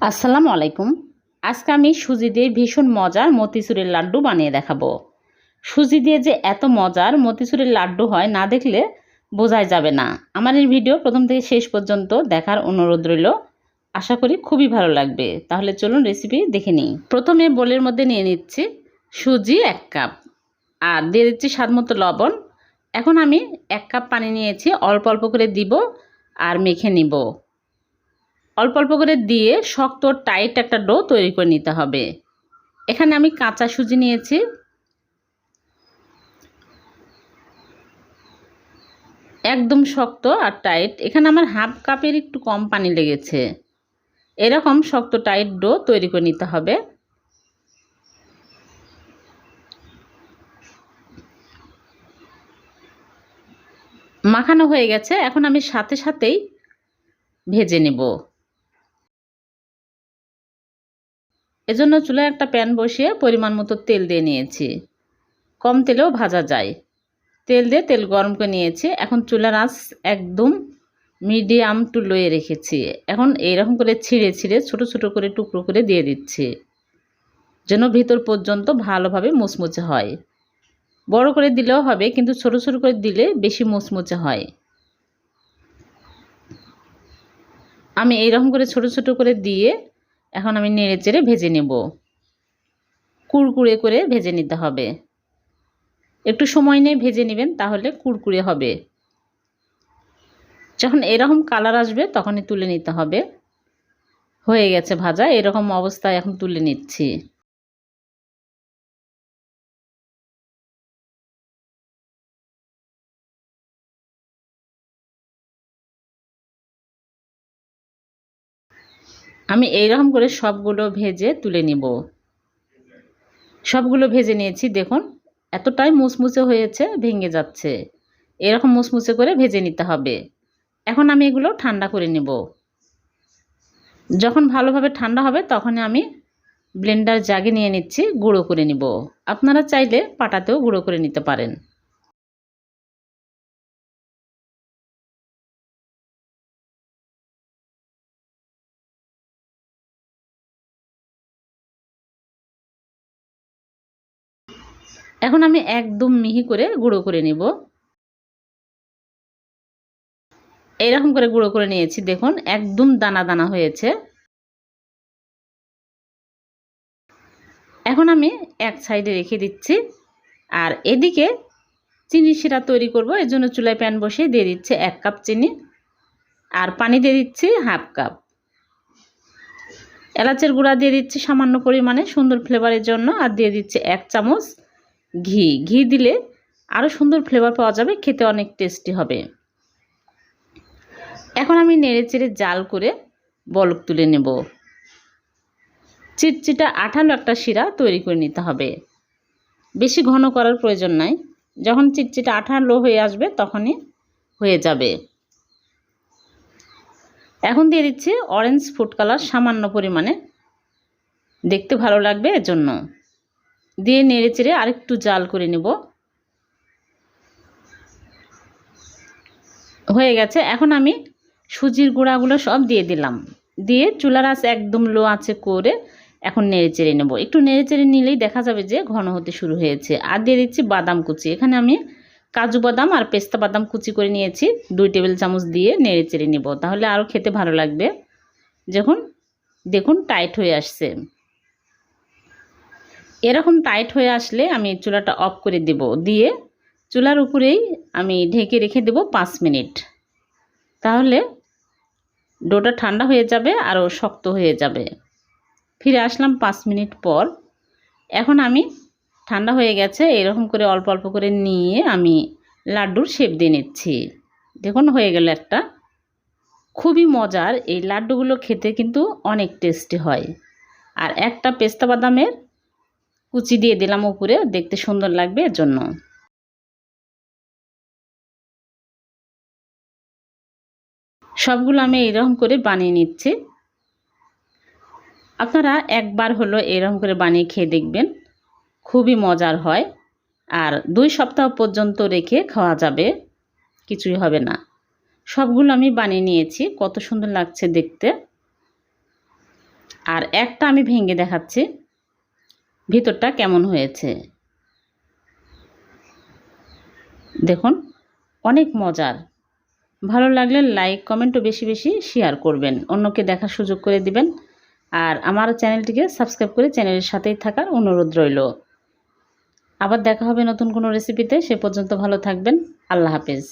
আসসালামু আলাইকুম। আজকে আমি সুজি দিয়ে ভীষণ মজার মতিচুরের লাড্ডু বানিয়ে দেখাবো। সুজি দিয়ে যে এত মজার মতিচুরের লাড্ডু হয় না দেখলে বোঝাই যাবে না। আমার এই ভিডিও প্রথম থেকে শেষ পর্যন্ত দেখার অনুরোধ রইল। আশা করি খুবই ভালো লাগবে। তাহলে চলুন রেসিপি দেখে নিই। প্রথমে বোলের মধ্যে নিয়ে নিচ্ছি সুজি এক কাপ আর দিয়ে দিচ্ছি স্বাদ মতো লবণ। এখন আমি এক কাপ পানি নিয়েছি। অল্প অল্প করে দিব আর মেখে নিব। অল্প অল্প করে দিয়ে শক্ত টাইট একটা ডো তৈরি করে নিতে হবে। এখানে আমি কাঁচা সুজি নিয়েছি। একদম শক্ত আর টাইট এখানে আমার হাফ কাপের একটু কম পানি লেগেছে। এরকম শক্ত টাইট ডো তৈরি করে নিতে হবে। মাখানো হয়ে গেছে। এখন আমি সাথে সাথেই ভেজে নেব। এজন্য চুলায় একটা প্যান বসিয়ে পরিমাণ মতো তেল দিয়ে নিয়েছি। কম তেলেও ভাজা যায়। তেল দিয়ে তেল গরম করে নিয়েছি। এখন চুলার আঁচ একদম মিডিয়াম টু লোয়ে রেখেছি। এখন এইরকম করে ছিঁড়ে ছিঁড়ে ছোট ছোট করে টুকরো করে দিয়ে দিচ্ছি। যেন ভিতর পর্যন্ত ভালোভাবে মুচমুচে হয়। বড় করে দিলেও হবে, কিন্তু ছোট ছোট করে দিলে বেশি মুচমুচে হয়। আমি এইরকম করে ছোট ছোট করে দিয়ে এখন আমি নেড়ে চেড়ে ভেজে নেব। কুড়কুড়ে করে ভেজে নিতে হবে। একটু সময় নিয়ে ভেজে নেবেন, তাহলে কুড়কুড়ে হবে। যখন এরকম কালার আসবে, তখনই তুলে নিতে হবে। হয়ে গেছে ভাজা, এরকম অবস্থায় এখন তুলে নিচ্ছি। আমি এইরকম করে সবগুলো ভেজে তুলে নিব। সবগুলো ভেজে নিয়েছি, দেখুন, এতটাই মুচমুচে হয়েছে, ভেঙে যাচ্ছে। এরকম মুচমুচে করে ভেজে নিতে হবে। এখন আমি এগুলো ঠান্ডা করে নেব। যখন ভালোভাবে ঠান্ডা হবে তখন আমি ব্লেন্ডার জাগে নিয়ে নিচ্ছি, গুঁড়ো করে নিব। আপনারা চাইলে পাটাতেও গুঁড়ো করে নিতে পারেন। এখন আমি একদম মিহি করে গুঁড়ো করে নিব। এইরকম করে গুঁড়ো করে নিয়েছি, দেখুন, একদম দানা দানা হয়েছে। এখন আমি এক সাইডে রেখে দিচ্ছি, আর এদিকে চিনি শিরা তৈরি করব, এর জন্য চুলায় প্যান বসিয়ে দিয়ে দিচ্ছে এক কাপ চিনি, আর পানি দিয়ে দিচ্ছি হাফ কাপ। এলাচের গুঁড়া দিয়ে দিচ্ছি সামান্য পরিমাণে সুন্দর ফ্লেভারের জন্য, আর দিয়ে দিচ্ছি এক চামচ ঘি। ঘি দিলে আরও সুন্দর ফ্লেভার পাওয়া যাবে, খেতে অনেক টেস্টি হবে। এখন আমি নেড়ে চেড়ে জাল করে বলক তুলে নেব। চিটচিটা আঠালো একটা শিরা তৈরি করে নিতে হবে। বেশি ঘন করার প্রয়োজন নাই। যখন চিটচিটা আঠালো হয়ে আসবে, তখনই হয়ে যাবে। এখন দিয়ে দিচ্ছি অরেঞ্জ ফুড কালার সামান্য পরিমাণে। দেখতে ভালো লাগবে এজন্য দিয়ে নেড়ে চেড়ে আরেকটু জাল করে নেব। হয়ে গেছে। এখন আমি সুজির গুঁড়াগুলো সব দিয়ে দিলাম। দিয়ে চুলার আঁচ একদম লো আঁচে করে এখন নেড়ে চেড়ে নেব। একটু নেড়ে চেড়ে নিলেই দেখা যাবে যে ঘন হতে শুরু হয়েছে। আর দিয়ে দিচ্ছি বাদাম কুচি। এখানে আমি কাজু বাদাম আর পেস্তা বাদাম কুচি করে নিয়েছি। দুই টেবিল চামচ দিয়ে নেড়ে চেড়ে নেব। তাহলে আরও খেতে ভালো লাগবে। যখন দেখুন টাইট হয়ে আসছে। এরকম টাইট হয়ে আসলে আমি চুলাটা অফ করে দেব। দিয়ে চুলার উপরেই আমি ঢেকে রেখে দেব পাঁচ মিনিট। তাহলে ডোটা ঠান্ডা হয়ে যাবে, আরও শক্ত হয়ে যাবে। ফিরে আসলাম পাঁচ মিনিট পর। এখন আমি ঠান্ডা হয়ে গেছে, এরকম করে অল্প অল্প করে নিয়ে আমি লাড্ডুর শেপ দিয়ে নিচ্ছি। দেখুন, হয়ে গেল একটা খুবই মজার। এই লাড্ডুগুলো খেতে কিন্তু অনেক টেস্টি হয়। আর একটা পেস্তা বাদামের কুচি দিয়ে দিলাম উপরে, দেখতে সুন্দর লাগবে এর জন্য। সবগুলো আমি এরকম করে বানিয়ে নিচ্ছি। আপনারা একবার হলো এরকম করে বানিয়ে খেয়ে দেখবেন। খুবই মজার হয়। আর দুই সপ্তাহ পর্যন্ত রেখে খাওয়া যাবে, কিছুই হবে না। সবগুলো আমি বানিয়ে নিয়েছি, কত সুন্দর লাগছে দেখতে। আর একটা আমি ভেঙে দেখাচ্ছি। ভিতরটা কেমন হয়েছে? দেখুন, অনেক মজার। ভালো লাগলে লাইক কমেন্টও বেশি বেশি শেয়ার করবেন। অন্যকে দেখার সুযোগ করে দিবেন। আর আমার চ্যানেলটিকে সাবস্ক্রাইব করে চ্যানেলের সাথেই থাকার অনুরোধ রইল। আবার দেখা হবে নতুন কোনো রেসিপিতে সে পর্যন্ত ভালো থাকবেন। আল্লাহ হাফেজ।